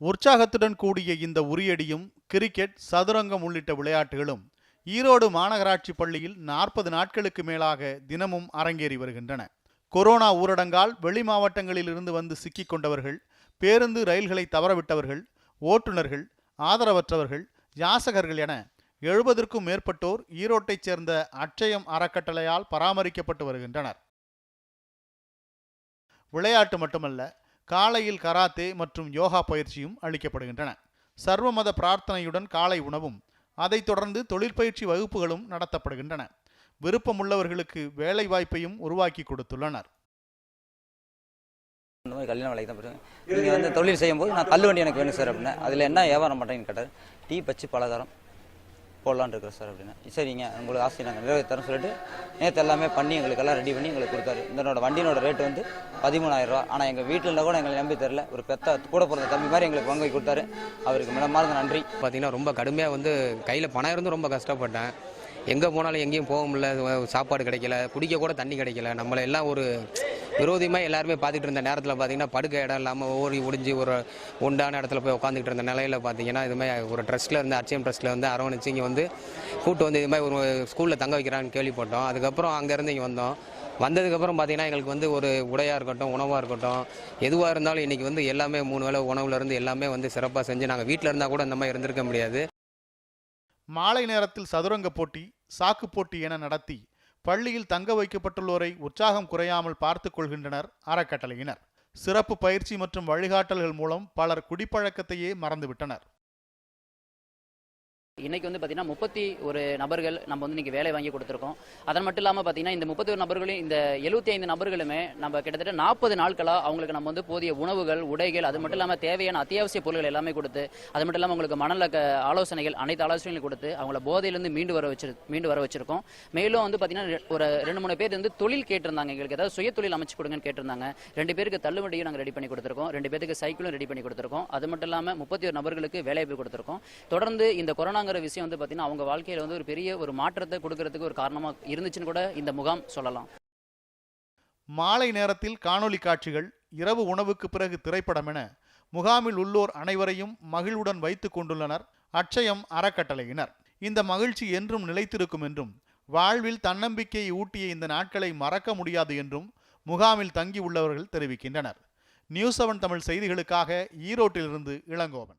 உற்சாகத்துடன் கூடிய இந்த உரியடியும் கிரிக்கெட் சதுரங்கம் உள்ளிட்ட விளையாட்டுகளும் ஈரோடு மாநகராட்சி பள்ளியில் நாற்பது நாட்களுக்கு மேலாக தினமும் அரங்கேறி வருகின்றன. கொரோனா ஊரடங்கால் வெளி மாவட்டங்களில் இருந்து வந்து சிக்கிக் கொண்டவர்கள் பேருந்து ரயில்களை தவறவிட்டவர்கள் ஓட்டுநர்கள் ஆதரவற்றவர்கள் யாசகர்கள் என எழுபதற்கும் மேற்பட்டோர் ஈரோட்டைச் சேர்ந்த அட்சயம் அறக்கட்டளையால் பராமரிக்கப்பட்டு வருகின்றனர். விளையாட்டு மட்டுமல்ல காலையில் கராத்தே மற்றும் யோகா பயிற்சியும் அளிக்கப்படுகின்றன. சர்வமத பிரார்த்தனையுடன் காலை உணவும் அதைத் தொடர்ந்து தொழிற்பயிற்சி வகுப்புகளும் நடத்தப்படுகின்றன. விருப்பமுள்ளவர்களுக்கு வேலை வாய்ப்பையும் உருவாக்கி கொடுத்துள்ளனர். இந்த மாதிரி கல்யாண வேலைக்கு தான் போயிருக்கேன் நீங்கள் வந்து தொழில் செய்யும்போது நான் கல் வண்டி எனக்கு வேணும் சார் அப்படின்னா அதில் என்ன வியாபாரம் பண்ணுறீங்கன்னு கேட்டார். டீ பச்சு பலகாரம். போடலான்னு இருக்கிறோம் சார் அப்படின்னா. சரிங்க உங்களுக்கு ஆசை நாங்கள் நிறைவேற்றறோம் சொல்லிட்டு நேற்று எல்லாமே பண்ணி எங்களுக்கு எல்லாம் ரெடி பண்ணி எங்களுக்கு கொடுத்தாரு. இதனோட வண்டியினோட ரேட் வந்து பதிமூணாயிரம் ரூபா ஆனால் எங்கள் வீட்டில் இருந்தால் கூட எங்களை நம்பி தெரில. ஒரு பெத்த கூட பிறந்த தம்பி மாதிரி எங்களுக்கு வாங்கி கொடுத்தாரு. அவருக்கு மிடமார்ந்த நன்றி. பார்த்தீங்கன்னா ரொம்ப கடுமையாக வந்து கையில் பணம் இருந்து ரொம்ப கஷ்டப்பட்டேன். எங்கே போனாலும் எங்கேயும் போக முடியல. சாப்பாடு கிடைக்கல. குடிக்க கூட தண்ணி கிடைக்கல. நம்மளை எல்லாம் ஒரு விரோதியமாக எல்லாருமே பார்த்துட்டு இருந்த நேரத்தில் பார்த்தீங்கன்னா படுக்க இடம் இல்லாமல் ஓடி ஒடிஞ்சு ஒரு உண்டான இடத்துல போய் உட்காந்துக்கிட்டு இருந்த நிலையில் பார்த்தீங்கன்னா இது மாதிரி ஒரு ட்ரஸ்ட்டில் இருந்து அர்ச்சியம் ட்ரஸ்ட்டில் வந்து அரவணைச்சு இங்கே வந்து கூட்டு வந்து இது மாதிரி ஒரு ஸ்கூலில் தங்க வைக்கிறான்னு கேள்விப்பட்டோம். அதுக்கப்புறம் அங்கேருந்து இங்கே வந்தோம். வந்ததுக்கப்புறம் பார்த்தீங்கன்னா எங்களுக்கு வந்து ஒரு உடையாக இருக்கட்டும் உணவாக இருக்கட்டும் எதுவாக இருந்தாலும் இன்றைக்கி வந்து எல்லாமே மூணு வேளை உணவுலேருந்து எல்லாமே வந்து சிறப்பாக செஞ்சு நாங்கள் வீட்டில் இருந்தால் கூட இந்த மாதிரி இருந்திருக்க முடியாது. மாலை நேரத்தில் சதுரங்க போட்டி சாக்கு போட்டி என நடத்தி பள்ளியில் தங்க வைக்கப்பட்டுள்ளோரை உற்சாகம் குறையாமல் பார்த்து கொள்கின்றனர் அறக்கட்டளையினர். சிறப்பு பயிற்சி மற்றும் வழிகாட்டல்கள் மூலம் பலர் குடிப்பழக்கத்தையே மறந்துவிட்டனர். இன்னைக்கு வந்து பார்த்தீங்கன்னா முப்பத்தி ஒரு நபர்கள் நம்ம வந்து இன்னைக்கு வேலை வாங்கி கொடுத்துருக்கோம். அதன் மட்டும் இல்லாமல் பார்த்தீங்கன்னா இந்த முப்பத்தி ஒரு நபர்களையும் இந்த எழுபத்தி ஐந்து நபர்களுமே நம்ம கிட்டத்தட்ட நாற்பது நாட்களாக அவங்களுக்கு நம்ம வந்து போதிய உணவுகள் உடைகள் அது மட்டும் இல்லாமல் தேவையான அத்தியாவசிய பொருட்கள் எல்லாமே கொடுத்து அது மட்டும் இல்லாமல் உங்களுக்கு மணல ஆலோசனைகள் அனைத்து ஆலோசனைகளும் கொடுத்து அவங்கள போதையிலேருந்து மீண்டு வர வச்சிரு மீண்டு வர வச்சிருக்கோம். மேலும் வந்து பார்த்தீங்கன்னா ரெ- ஒரு ரெண்டு மூணு பேர் வந்து தொழில் கேட்டிருந்தாங்க. எங்களுக்கு ஏதாவது சுய தொழில் அமைச்சு கொடுங்கன்னு கேட்டிருந்தாங்க. ரெண்டு பேருக்கு தள்ளுவண்டியும் நாங்கள் ரெடி பண்ணி கொடுத்துருக்கோம். ரெண்டு பேருக்கு சைக்கிளும் ரெடி பண்ணி கொடுத்துருக்கோம். அது மட்டும் இல்லாமல் முப்பத்தி ஒரு நபர்களுக்கு வேலைவாய்ப்பு கொடுத்துருக்கோம். தொடர்ந்து இந்த கொரோனா கொரோனாங்கிற விஷயம் வந்து பார்த்தீங்கன்னா அவங்க வாழ்க்கையில் வந்து ஒரு பெரிய ஒரு மாற்றத்தை கொடுக்கறதுக்கு ஒரு காரணமாக இருந்துச்சுன்னு கூட இந்த முகாம் சொல்லலாம். மாலை நேரத்தில் காணொலி காட்சிகள் இரவு உணவுக்கு பிறகு திரைப்படம் என முகாமில் உள்ளோர் அனைவரையும் மகிழ்வுடன் வைத்துக் கொண்டுள்ளனர் அட்சயம் அறக்கட்டளையினர். இந்த மகிழ்ச்சி என்றும் நிலைத்திருக்கும் என்றும் வாழ்வில் தன்னம்பிக்கையை ஊட்டிய இந்த நாட்களை மறக்க முடியாது என்றும் முகாமில் தங்கியுள்ளவர்கள் தெரிவிக்கின்றனர். நியூஸ் செவன் தமிழ் செய்திகளுக்காக ஈரோட்டிலிருந்து இளங்கோவன்.